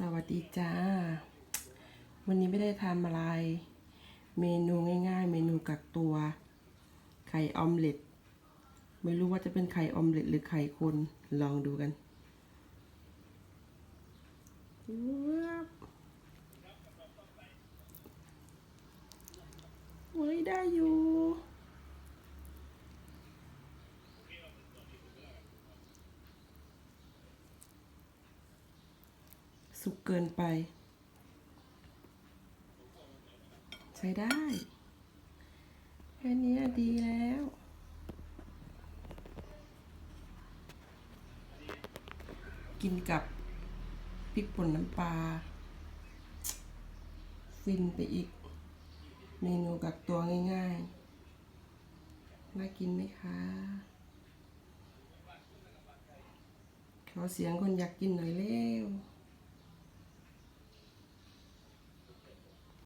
สวัสดีจ้า วันนี้ไม่ได้ทำอะไร เมนูง่ายๆ เมนูกักตัว ไข่ออมเล็ต ไม่รู้ว่าจะเป็นไข่ออมเล็ตหรือไข่คน ลองดูกันว้บเฮ้ยได้อยู่ สุกเกินไป ใช้ได้ แค่นี้ดีแล้วกินกับพริกป่นน้ำปลาฟินไปอีก เมนูกักตัวง่ายๆ น่ากินไหมคะ ขอเสียงคนอยากกินหน่อยเร็ว